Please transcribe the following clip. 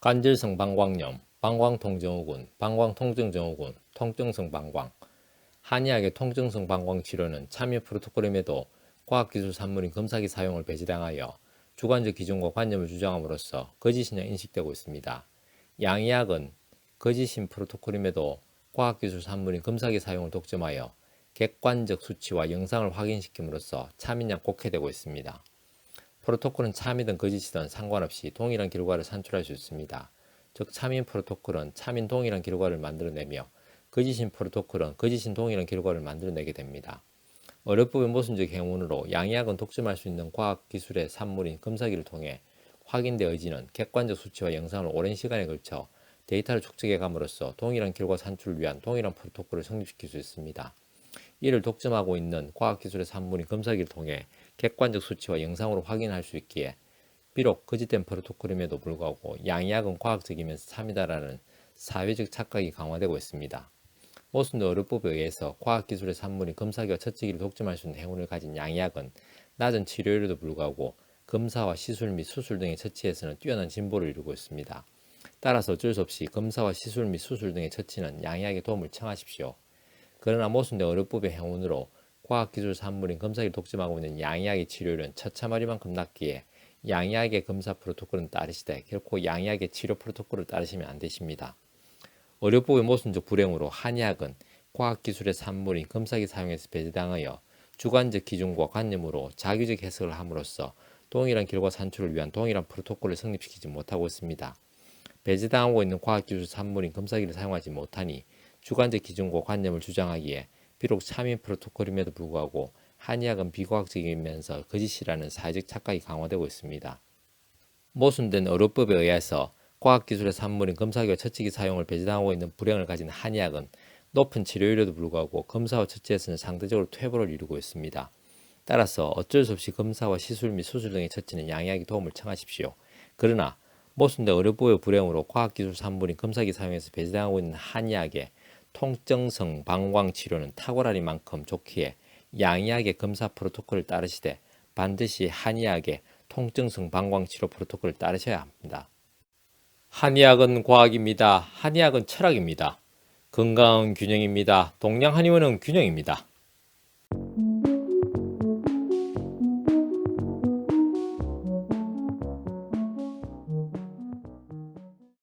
간질성 방광염, 방광통증후군, 방광통증증후군, 통증성 방광. 한의학의 통증성 방광 치료는 참여 프로토콜임에도 과학기술 산물인 검사기 사용을 배제당하여 주관적 기준과 관념을 주장함으로써 거짓이냐 인식되고 있습니다. 양의학은 거짓인 프로토콜임에도 과학기술 산물인 검사기 사용을 독점하여 객관적 수치와 영상을 확인시킴으로써 참인양 곡해되고 있습니다. 프로토콜은 참이든 거짓이든 상관없이 동일한 결과를 산출할 수 있습니다. 즉 참인 프로토콜은 참인 동일한 결과를 만들어내며 거짓인 프로토콜은 거짓인 동일한 결과를 만들어내게 됩니다. 어렵법의 모순적 행운으로 양의학은 독점할 수 있는 과학기술의 산물인 검사기를 통해 확인되어지는 객관적 수치와 영상을 오랜 시간에 걸쳐 데이터를 축적해 감으로써 동일한 결과 산출을 위한 동일한 프로토콜을 성립시킬 수 있습니다. 이를 독점하고 있는 과학기술의 산물인 검사기를 통해 객관적 수치와 영상으로 확인할 수 있기에 비록 거짓된 프로토콜임에도 불구하고 양의학은 과학적이면서 참이다라는 사회적 착각이 강화되고 있습니다. 모순된 어렵법에 의해서 과학기술의 산물인 검사기와 처치기를 독점할 수 있는 행운을 가진 양의학은 낮은 치료율에도 불구하고 검사와 시술 및 수술 등의 처치에서는 뛰어난 진보를 이루고 있습니다. 따라서 어쩔 수 없이 검사와 시술 및 수술 등의 처치는 양의학의 도움을 청하십시오. 그러나 모순된 어렵법의 행운으로 과학기술 산물인 검사기를 독점하고 있는 양의학의 치료율은 처참하리만큼 낮기에 양의학의 검사 프로토콜은 따르시되 결코 양의학의 치료 프로토콜을 따르시면 안 되십니다. 어렵법의 모순적 불행으로 한의학은 과학기술의 산물인 검사기 사용에서 배제당하여 주관적 기준과 관념으로 자기적 해석을 함으로써 동일한 결과 산출을 위한 동일한 프로토콜을 성립시키지 못하고 있습니다. 배제당하고 있는 과학기술 산물인 검사기를 사용하지 못하니 주관적 기준과 관념을 주장하기에 비록 참인 프로토콜임에도 불구하고 한의학은 비과학적이면서 거짓이라는 사회적 착각이 강화되고 있습니다. 모순된 어료법에 의해서 과학기술의 산물인 검사기와 처치기 사용을 배제당하고 있는 불행을 가진 한의학은 높은 치료율에도 불구하고 검사와 처치에서는 상대적으로 퇴보를 이루고 있습니다. 따라서 어쩔 수 없이 검사와 시술 및 수술 등의 처치는 양의학의 도움을 청하십시오. 그러나 모순된 어료법의 불행으로 과학기술 산물인 검사기 사용에서 배제당하고 있는 한의학의 통증성 방광 치료는 탁월하리만큼 좋기에 양의학의 검사 프로토콜을 따르시되 반드시 한의학의 통증성 방광 치료 프로토콜을 따르셔야 합니다. 한의학은 과학입니다. 한의학은 철학입니다. 건강은 균형입니다. 동양 한의원은 균형입니다.